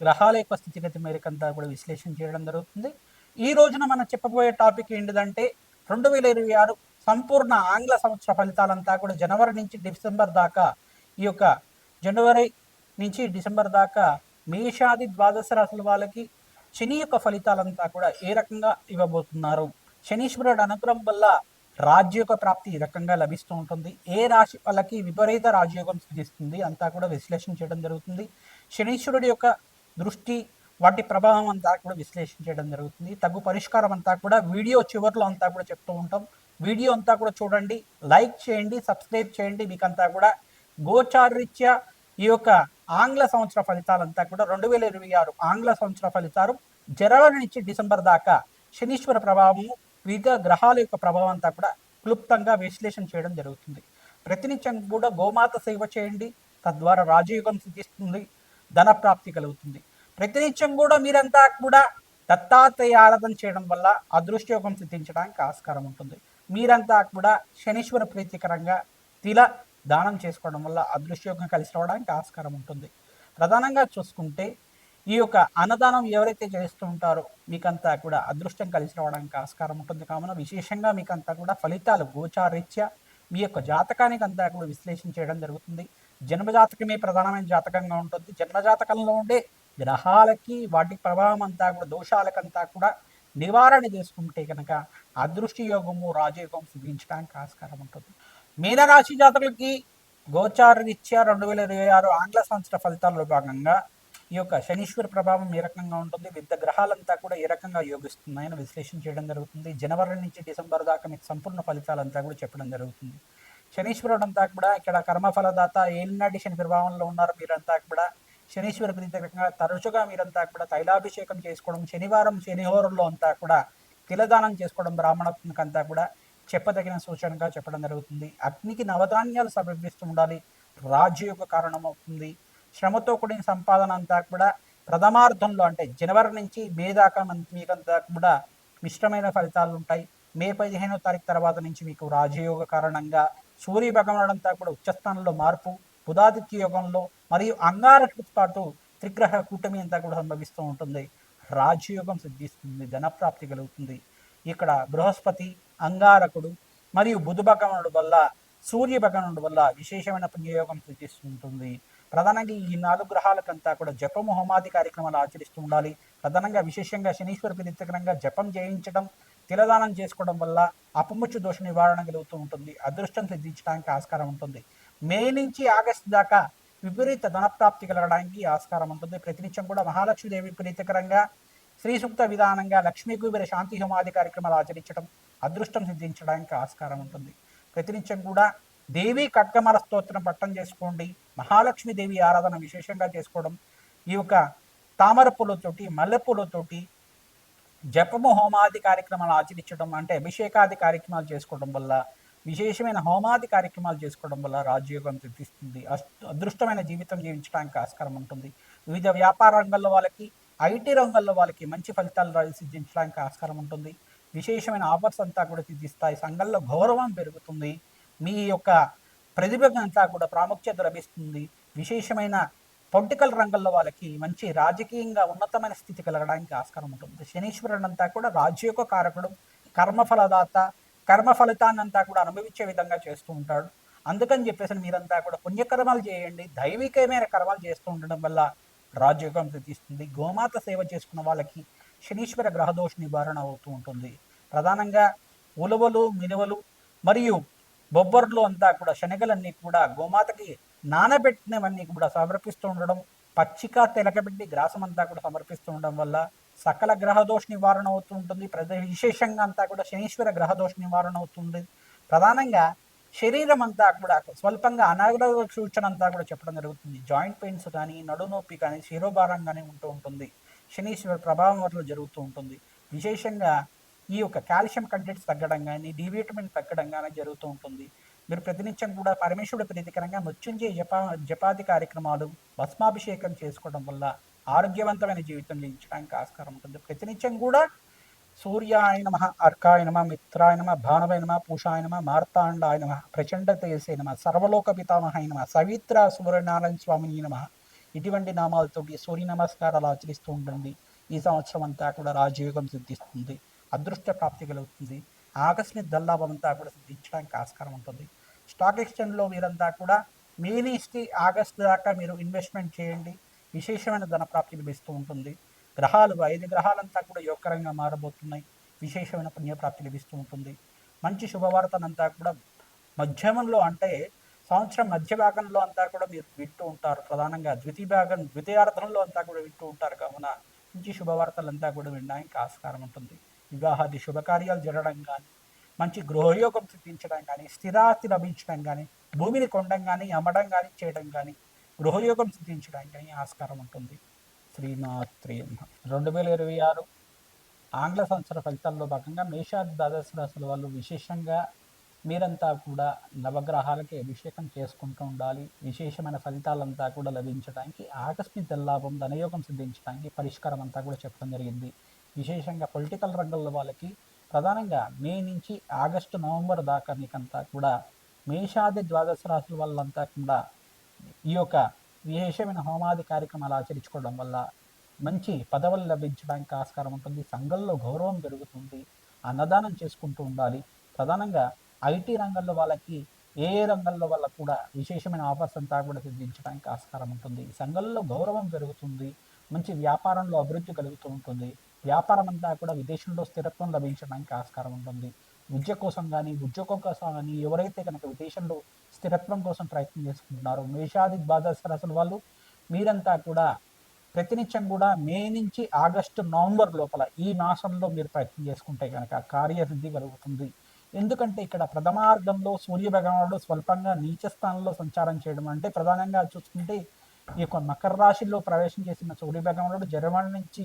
గ్రహాల యొక్క స్థితిగతి మేరకంతా కూడా విశ్లేషణ చేయడం జరుగుతుంది. ఈ రోజున మనం చెప్పబోయే టాపిక్ ఏంటిదంటే రెండు వేల ఇరవై ఆరు సంపూర్ణ ఆంగ్ల సంవత్సర ఫలితాలంతా కూడా జనవరి నుంచి డిసెంబర్ దాకా ఈ యొక్క జనవరి నుంచి డిసెంబర్ దాకా మేషాది ద్వాదశ రాశుల వాళ్ళకి శని యొక్క ఫలితాలంతా కూడా ఏ రకంగా ఇవ్వబోతున్నారు? శనీశ్వరుడు అనుగ్రహం వల్ల రాజ్యోగ ప్రాప్తి ఈ రకంగా లభిస్తూ ఉంటుంది. ఏ రాశి వాళ్ళకి విపరీత రాజయోగం సిద్ధిస్తుంది అంతా కూడా విశ్లేషణ చేయడం జరుగుతుంది. శనీశ్వరుడి యొక్క దృష్టి వాటి ప్రభావం అంతా కూడా విశ్లేషణ చేయడం జరుగుతుంది. తగు పరిష్కారం అంతా కూడా వీడియో చివరిలో అంతా కూడా చెప్తూ ఉంటాం. వీడియో అంతా కూడా చూడండి లైక్ చేయండి సబ్స్క్రైబ్ చేయండి. మీకంతా కూడా గోచారరీత్యా ఈ యొక్క ఆంగ్ల సంవత్సర ఫలితాలంతా కూడా రెండు వేల ఇరవై ఆరు ఆంగ్ల సంవత్సర ఫలితాలు జనవరి నుంచి డిసెంబర్ దాకా శనీశ్వర ప్రభావము వివిధ గ్రహాల యొక్క ప్రభావం అంతా కూడా క్లుప్తంగా విశ్లేషణ చేయడం జరుగుతుంది. ప్రతినిత్యం కూడా గోమాత సేవ చేయండి. తద్వారా రాజయోగం సిద్ధిస్తుంది. ధన ప్రాప్తి కలుగుతుంది. ప్రతినిత్యం కూడా మీరంతా కూడా దత్తాత్రేయ ఆరాధన చేయడం వల్ల అదృష్టయోగం సిద్ధించడానికి ఆస్కారం ఉంటుంది. మీరంతా కూడా శనీశ్వర ప్రీతికరంగా తిల దానం చేసుకోవడం వల్ల అదృష్టయోగం కలిసి రావడానికి ఆస్కారం ఉంటుంది. ప్రధానంగా చూసుకుంటే ఈ యొక్క అన్నదానం ఎవరైతే చేస్తూ ఉంటారో మీకంతా కూడా అదృష్టం కలిసి రావడానికి ఆస్కారం ఉంటుంది. కావున విశేషంగా మీకంతా కూడా ఫలితాలు గోచారీత్యా మీ యొక్క జాతకానికి అంతా కూడా విశ్లేషణ చేయడం జరుగుతుంది. జన్మజాతకమే ప్రధానమైన జాతకంగా ఉంటుంది. జన్మజాతకంలో ఉండే గ్రహాలకి వాటి ప్రభావం అంతా కూడా దోషాలకంతా కూడా నివారణ చేసుకుంటే కనుక అదృష్టి యోగము రాజయోగం సిద్ధించడానికి ఆస్కారం ఉంటుంది. మీనరాశి జాతకులకి గోచార రీత్యా రెండు వేల ఇరవై ఆరు ఆంగ్ల సంవత్సర ఫలితాల్లో భాగంగా ఈ యొక్క శనీశ్వర ప్రభావం ఏ రకంగా ఉంటుంది. వివిధ గ్రహాలంతా కూడా ఏ రకంగా యోగిస్తున్నాయని విశ్లేషణ చేయడం జరుగుతుంది. జనవరి నుంచి డిసెంబర్ దాకా మీకు సంపూర్ణ ఫలితాలంతా కూడా చెప్పడం జరుగుతుంది. శనీశ్వరుడు అంతా కూడా ఇక్కడ కర్మఫలదాత ఏలినాటి శని ప్రభావంలో ఉన్నారు మీరంతా కూడా. శనీశ్వర ప్రీతికరంగా తరచుగా మీరంతా కూడా తైలాభిషేకం చేసుకోవడం శనివారం శనిహోరంలో అంతా కూడా తిలదానం చేసుకోవడం బ్రాహ్మణత్మకు కూడా చెప్పదగిన సూచనగా చెప్పడం జరుగుతుంది. అగ్నికి నవధాన్యాలు సమర్పిస్తూ ఉండాలి. రాజ్యయోగ కారణమవుతుంది. శ్రమతో కూడిన సంపాదన అంతా కూడా ప్రథమార్థంలో అంటే జనవరి నుంచి మే దాకా మీకంతా కూడా మిశ్రమైన ఫలితాలు ఉంటాయి మే పదిహేనో తారీఖు తర్వాత నుంచి మీకు రాజయోగ కారణంగా సూర్య భగవానుడంతా కూడా ఉచ్చస్థానంలో మార్పు బుధాదిత్య యోగంలో మరియు అంగారకుడితో పాటు త్రిగ్రహ కూటమి అంతా కూడా సంభవిస్తూ ఉంటుంది. రాజయోగం సిద్ధిస్తుంది ధనప్రాప్తి కలుగుతుంది. ఇక్కడ బృహస్పతి అంగారకుడు మరియు బుధ భగవానుడు వల్ల సూర్య భగవానుడు వల్ల విశేషమైన పుణ్యయోగం సిద్ధిస్తుంటుంది ప్రధానంగా ఈ నాలుగు గ్రహాలకంతా కూడా జపము హోమాది కార్యక్రమాలు ఆచరిస్తూ ఉండాలి. ప్రధానంగా విశేషంగా శనీశ్వర ప్రీతికరంగా జపం చేయించడం తిలదానం చేసుకోవడం వల్ల అపముచ్చు దోష నివారణ కలుగుతూ ఉంటుంది. అదృష్టం సిద్ధించడానికి ఆస్కారం ఉంటుంది. మే నుంచి ఆగస్టు దాకా విపరీత ధనప్రాప్తి కలగడానికి ఆస్కారం ఉంటుంది. ప్రతినిత్యం కూడా మహాలక్ష్మీదేవి ప్రీతికరంగా శ్రీ సూక్త విధానంగా లక్ష్మీ కుబేర శాంతి హోమాది కార్యక్రమాలు ఆచరించడం అదృష్టం సిద్ధించడానికి ఆస్కారం ఉంటుంది. ప్రతినిత్యం కూడా దేవి కట్కమల స్తోత్రం పట్టం చేసుకోండి. మహాలక్ష్మీదేవి ఆరాధన విశేషంగా చేసుకోవడం ఈ యొక్క తామర పూలతోటి మల్లె పూలతోటి జపము హోమాది కార్యక్రమాలు ఆచరించడం అంటే అభిషేకాది కార్యక్రమాలు చేసుకోవడం వల్ల విశేషమైన హోమాది కార్యక్రమాలు చేసుకోవడం వల్ల రాజయోగం సిద్ధిస్తుంది. అదృష్టమైన జీవితం జీవించడానికి ఆస్కారం ఉంటుంది. వివిధ వ్యాపార రంగంలో వాళ్ళకి ఐటీ రంగంలో వాళ్ళకి మంచి ఫలితాలు సిద్ధించడానికి ఆస్కారం ఉంటుంది. విశేషమైన ఆఫర్స్ అంతా కూడా సిద్ధిస్తాయి. సంఘంలో గౌరవం పెరుగుతుంది. మీ యొక్క ప్రతిభ అంతా కూడా ప్రాముఖ్యత లభిస్తుంది. విశేషమైన పొలిటికల్ రంగంలో వాళ్ళకి మంచి రాజకీయంగా ఉన్నతమైన స్థితి కలగడానికి ఆస్కారం ఉంటుంది. శనీశ్వరుడు అంతా కూడా యొక్క కారకుడు కర్మఫలదాత కర్మ ఫలితాన్ని అంతా కూడా అనుభవించే విధంగా చేస్తూ ఉంటాడు. అందుకని చెప్పేసి మీరంతా కూడా పుణ్యకర్మాలు చేయండి దైవికమైన కర్మాలు చేస్తూ ఉండడం వల్ల రాజయోగం సిద్ధిస్తుంది. గోమాత సేవ చేసుకున్న వాళ్ళకి శనీశ్వర గ్రహదోష నివారణ అవుతూ ఉంటుంది. ప్రధానంగా ఉలవలు మినువలు మరియు బొబ్బర్లు అంతా కూడా శనగలన్నీ కూడా గోమాతకి నానబెట్టినవన్నీ కూడా సమర్పిస్తూ ఉండడం పచ్చిక తెలకబెట్టి గ్రాసం అంతా కూడా సమర్పిస్తూ ఉండడం వల్ల సకల గ్రహదోష నివారణ అవుతూ ఉంటుంది. ప్రజ విశేషంగా అంతా కూడా శనీశ్వర గ్రహదోష నివారణ అవుతుంది. ప్రధానంగా శరీరం అంతా కూడా స్వల్పంగా అనారోగ్య సూచన అంతా కూడా చెప్పడం జరుగుతుంది. జాయింట్ పెయిన్స్ కానీ నడునొప్పి కానీ శిరోభారం కానీ ఉంటూ ఉంటుంది. శనీశ్వర ప్రభావం వల్ల జరుగుతూ ఉంటుంది. విశేషంగా ఈ యొక్క కాల్షియం కంటెంట్స్ తగ్గడం కానీ డి విటమిన్ తగ్గడం కానీ జరుగుతూ ఉంటుంది. మీరు ప్రతినిత్యం కూడా పరమేశ్వరుడు ప్రీతికరంగా మృత్యుంజయ జపా జపాది కార్యక్రమాలు భస్మాభిషేకం చేసుకోవడం వల్ల ఆరోగ్యవంతమైన జీవితం జీవించడానికి ఆస్కారం ఉంటుంది. ప్రతినిత్యం కూడా సూర్యాయ నమ అర్కాయ నమ మిత్రాయ నమ భానవయ నమ పూషాయ నమ మార్తాండాయ నమ ప్రచండ తేజసే నమ సర్వలోక పితామహాయ నమ సవిత్ర సూర్యనారాయణ స్వామిని నమ ఇటువంటి నామాలతోటి సూర్య నమస్కారాలు ఆచరిస్తూ ఉండండి. ఈ సంవత్సరం అంతా కూడా రాజయోగం సిద్ధిస్తుంది. అదృష్ట ప్రాప్తి కలుగుతుంది. ఆకస్మిక దల్లాభమంతా కూడా సిద్ధించడానికి ఆస్కారం ఉంటుంది. స్టాక్ ఎక్స్చేంజ్లో మీరంతా కూడా మే నుంచి ఆగస్టు దాకా మీరు ఇన్వెస్ట్మెంట్ చేయండి. విశేషమైన ధన ప్రాప్తి లభిస్తూ ఉంటుంది. గ్రహాలు ఐదు గ్రహాలంతా కూడా యోగకరంగా మారబోతున్నాయి. విశేషమైన పుణ్యప్రాప్తి లభిస్తూ ఉంటుంది. మంచి శుభవార్తనంతా కూడా మధ్యమంలో అంటే సంవత్సరం మధ్య భాగంలో అంతా కూడా మీరు వింటూ ఉంటారు. ప్రధానంగా ద్వితీయ భాగం ద్వితీయార్థంలో అంతా కూడా వింటూ ఉంటారు. కావున మంచి శుభవార్తలంతా కూడా వినడానికి ఆస్కారం ఉంటుంది. వివాహాది శుభకార్యాలు జరగడం కానీ మంచి గృహయోగం సిద్ధించడం కానీ స్థిరాస్తి లభించడం కానీ భూమిని కొండం కానీ అమ్మడం కానీ చేయడం కానీ గృహయోగం సిద్ధించడం కానీ ఆస్కారం ఉంటుంది. శ్రీమాత్రి రెండు వేల ఇరవై ఆరు ఆంగ్ల సంవత్సర ఫలితాల్లో భాగంగా మేషాది ద్వాదశ రాశుల వాళ్ళు విశేషంగా మీరంతా కూడా నవగ్రహాలకి అభిషేకం చేసుకుంటూ ఉండాలి. విశేషమైన ఫలితాలంతా కూడా లభించడానికి ఆకస్మిక లాభం ధనయోగం సిద్ధించడానికి పరిష్కారం అంతా కూడా చెప్పడం జరిగింది. విశేషంగా పొలిటికల్ రంగంలో వాళ్ళకి ప్రధానంగా మే నుంచి ఆగస్టు నవంబర్ దాకా మీకంతా కూడా మేషాది ద్వాదశ రాశుల వాళ్ళంతా కూడా ఈ యొక్క విశేషమైన హోమాది కార్యక్రమాలు ఆచరించుకోవడం వల్ల మంచి పదవులు లభించడానికి ఆస్కారం ఉంటుంది. సంఘంలో గౌరవం పెరుగుతుంది. అన్నదానం చేసుకుంటూ ఉండాలి. ప్రధానంగా ఐటీ రంగంలో వాళ్ళకి ఏ ఏ రంగంలో వాళ్ళకు కూడా విశేషమైన ఆఫర్స్ అంతా కూడా సిద్ధించడానికి ఆస్కారం ఉంటుంది. సంఘంలో గౌరవం పెరుగుతుంది. మంచి వ్యాపారంలో అభివృద్ధి కలుగుతూ ఉంటుంది. వ్యాపారం అంతా కూడా విదేశంలో స్థిరత్వం లభించడానికి ఆస్కారం ఉంటుంది. విద్య కోసం కానీ ఉద్యోగం కోసం కానీ ఎవరైతే కనుక విదేశంలో స్థిరత్వం కోసం ప్రయత్నం చేసుకుంటున్నారో మేషాది ద్వాదశ రాశుల వాళ్ళు మీరంతా కూడా ప్రతినిత్యం కూడా మే నుంచి ఆగస్టు నవంబర్ లోపల ఈ మాసంలో మీరు ప్రయత్నం చేసుకుంటే కనుక కార్యసిద్ధి కలుగుతుంది. ఎందుకంటే ఇక్కడ ప్రథమార్థంలో సూర్య భగవానుడు స్వల్పంగా నీచ స్థానంలో సంచారం చేయడం అంటే ప్రధానంగా చూసుకుంటే ఈ యొక్క మకర రాశిలో ప్రవేశం చేసిన సూర్య భగవానుడు జర్మనీ నుంచి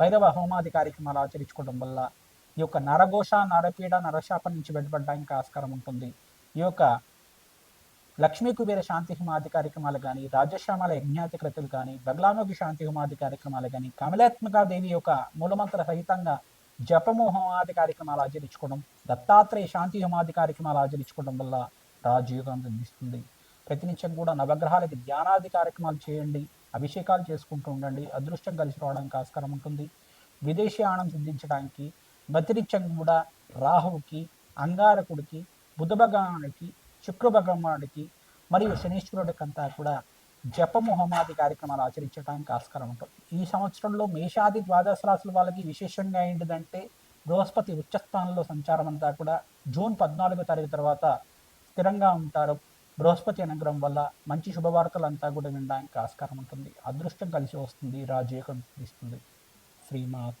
భైరవ హోమాది కార్యక్రమాలు ఆచరించుకోవడం వల్ల ఈ యొక్క నరఘోష నరపీడ నరశాపం నుంచి బయటపడడానికి ఆస్కారం ఉంటుంది. ఈ యొక్క లక్ష్మీ కుబేర శాంతి హిమాది కార్యక్రమాలు కానీ రాజశ్యామల యజ్ఞాతి కృతులు కానీ బగ్లాముఖి శాంతి హిమాది కార్యక్రమాలు కానీ కమలాత్మక దేవి యొక్క మూలమంత్ర సహితంగా జపము హోమాది కార్యక్రమాలు ఆచరించుకోవడం దత్తాత్రేయ శాంతి హోమాది కార్యక్రమాలు ఆచరించుకోవడం వల్ల రాజయోగం అందిస్తుంది. ప్రతినిత్యం కూడా నవగ్రహాలకి ధ్యానాది కార్యక్రమాలు చేయండి. అభిషేకాలు చేసుకుంటూ ఉండండి. అదృష్టం కలిసి రావడానికి ఆస్కారం ఉంటుంది. విదేశీ ఆనం సిద్ధించడానికి వ్యతిరిక్తం కూడా రాహువుకి అంగారకుడికి బుధ భగవానుడికి శుక్ర భగవానుడికి మరియు శనీశ్వరుడికి అంతా కూడా జపము హోమాది కార్యక్రమాలు ఆచరించడానికి ఆస్కారం ఉంటుంది. ఈ సంవత్సరంలో మేషాది ద్వాదశ రాసుల వాళ్ళకి విశేషంగా ఏంటిదంటే బృహస్పతి ఉచ్చస్థానంలో సంచారం అంతా కూడా జూన్ పద్నాలుగో తారీఖు తర్వాత స్థిరంగా ఉంటారు. బృహస్పతి అనుగ్రహం వల్ల మంచి శుభవార్తలంతా కూడా వినడానికి ఆస్కారం ఉంటుంది. అదృష్టం కలిసి వస్తుంది. రాజయోగం ఇస్తుంది శ్రీమాత్